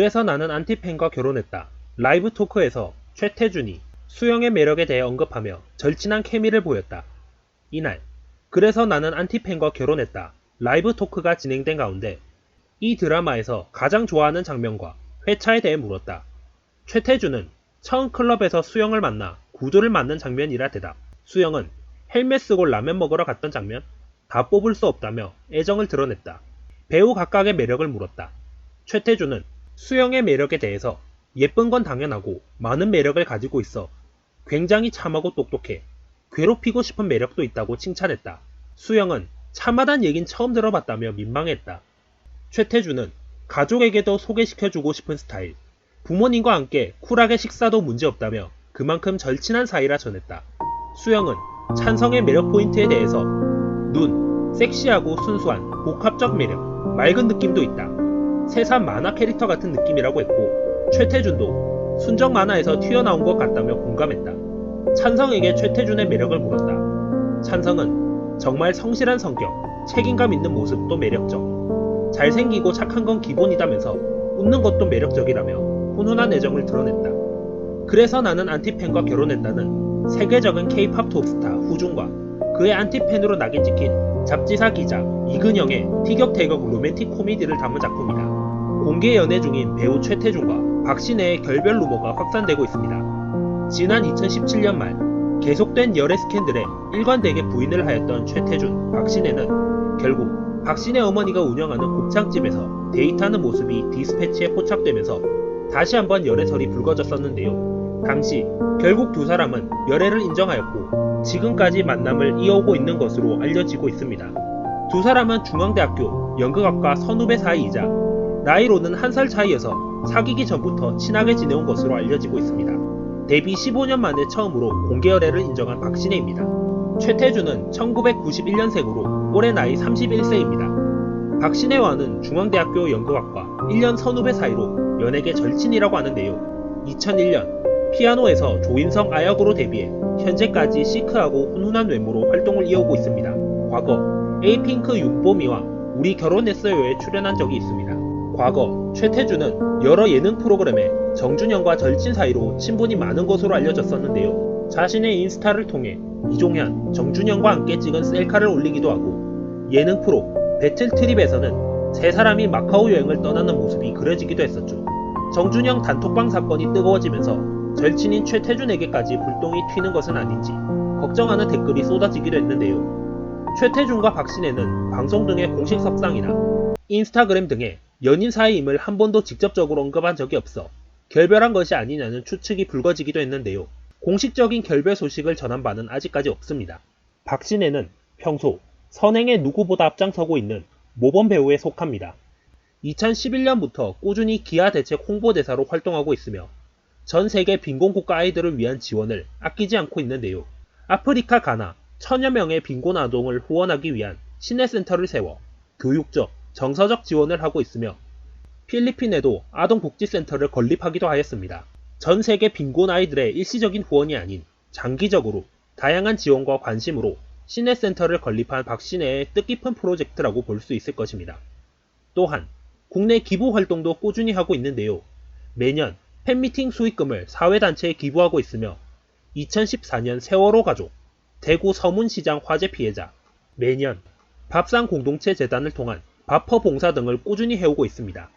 그래서 나는 안티팬과 결혼했다. 라이브 토크에서 최태준이 수영의 매력에 대해 언급하며 절친한 케미를 보였다. 이날 그래서 나는 안티팬과 결혼했다. 라이브 토크가 진행된 가운데 이 드라마에서 가장 좋아하는 장면과 회차에 대해 물었다. 최태준은 처음 클럽에서 수영을 만나 구두를 맞는 장면이라 대답. 수영은 헬멧 쓰고 라면 먹으러 갔던 장면? 다 뽑을 수 없다며 애정을 드러냈다. 배우 각각의 매력을 물었다. 최태준은 수영의 매력에 대해서 예쁜 건 당연하고 많은 매력을 가지고 있어 굉장히 참하고 똑똑해 괴롭히고 싶은 매력도 있다고 칭찬했다. 수영은 참하단 얘긴 처음 들어봤다며 민망했다. 최태준은 가족에게도 소개시켜주고 싶은 스타일. 부모님과 함께 쿨하게 식사도 문제없다며 그만큼 절친한 사이라 전했다. 수영은 찬성의 매력 포인트에 대해서 눈, 섹시하고 순수한 복합적 매력, 맑은 느낌도 있다. 세상 만화 캐릭터 같은 느낌이라고 했고 최태준도 순정 만화에서 튀어나온 것 같다며 공감했다. 찬성에게 최태준의 매력을 물었다. 찬성은 정말 성실한 성격, 책임감 있는 모습도 매력적. 잘생기고 착한 건 기본이다면서 웃는 것도 매력적이라며 훈훈한 애정을 드러냈다. 그래서 나는 안티팬과 결혼했다는 세계적인 케이팝 톱스타 후중과 그의 안티팬으로 낙인 찍힌 잡지사 기자 이근영의 티격태격 로맨틱 코미디를 담은 작품이다. 공개 연애 중인 배우 최태준과 박신혜의 결별 루머가 확산되고 있습니다. 지난 2017년 말 계속된 열애 스캔들에 일관되게 부인을 하였던 최태준, 박신혜는 결국 박신혜 어머니가 운영하는 곱창집에서 데이트하는 모습이 디스패치에 포착되면서 다시 한번 열애설이 불거졌었는데요. 당시 결국 두 사람은 열애를 인정하였고 지금까지 만남을 이어오고 있는 것으로 알려지고 있습니다. 두 사람은 중앙대학교 연극학과 선후배 사이이자 나이로는 한 살 차이여서 사귀기 전부터 친하게 지내온 것으로 알려지고 있습니다. 데뷔 15년 만에 처음으로 공개 열애를 인정한 박신혜입니다. 최태준은 1991년생으로 올해 나이 31세입니다. 박신혜와는 중앙대학교 연극학과 1년 선후배 사이로 연예계 절친이라고 하는데요. 2001년 피아노에서 조인성 아역으로 데뷔해 현재까지 시크하고 훈훈한 외모로 활동을 이어오고 있습니다. 과거 에이핑크 윤보미와 우리 결혼했어요에 출연한 적이 있습니다. 과거 최태준은 여러 예능 프로그램에 정준영과 절친 사이로 친분이 많은 것으로 알려졌었는데요. 자신의 인스타를 통해 이종현, 정준영과 함께 찍은 셀카를 올리기도 하고 예능 프로 배틀 트립에서는 세 사람이 마카오 여행을 떠나는 모습이 그려지기도 했었죠. 정준영 단톡방 사건이 뜨거워지면서 절친인 최태준에게까지 불똥이 튀는 것은 아닌지 걱정하는 댓글이 쏟아지기도 했는데요. 최태준과 박신혜는 방송 등의 공식 석상이나 인스타그램 등의 연인 사이임을 한 번도 직접적으로 언급한 적이 없어 결별한 것이 아니냐는 추측이 불거지기도 했는데요. 공식적인 결별 소식을 전한 바는 아직까지 없습니다. 박신혜는 평소 선행의 누구보다 앞장서고 있는 모범 배우에 속합니다. 2011년부터 꾸준히 기아 대책 홍보대사로 활동하고 있으며 전 세계 빈곤국가 아이들을 위한 지원을 아끼지 않고 있는데요. 아프리카 가나 천여 명의 빈곤 아동을 후원하기 위한 신뢰센터를 세워 교육적, 정서적 지원을 하고 있으며 필리핀에도 아동복지센터를 건립하기도 하였습니다. 전 세계 빈곤 아이들의 일시적인 후원이 아닌 장기적으로 다양한 지원과 관심으로 신뢰센터를 건립한 박신혜의 뜻깊은 프로젝트라고 볼 수 있을 것입니다. 또한 국내 기부 활동도 꾸준히 하고 있는데요. 매년 팬미팅 수익금을 사회단체에 기부하고 있으며 2014년 세월호 가족, 대구 서문시장 화재 피해자, 매년 밥상 공동체 재단을 통한 밥퍼 봉사 등을 꾸준히 해오고 있습니다.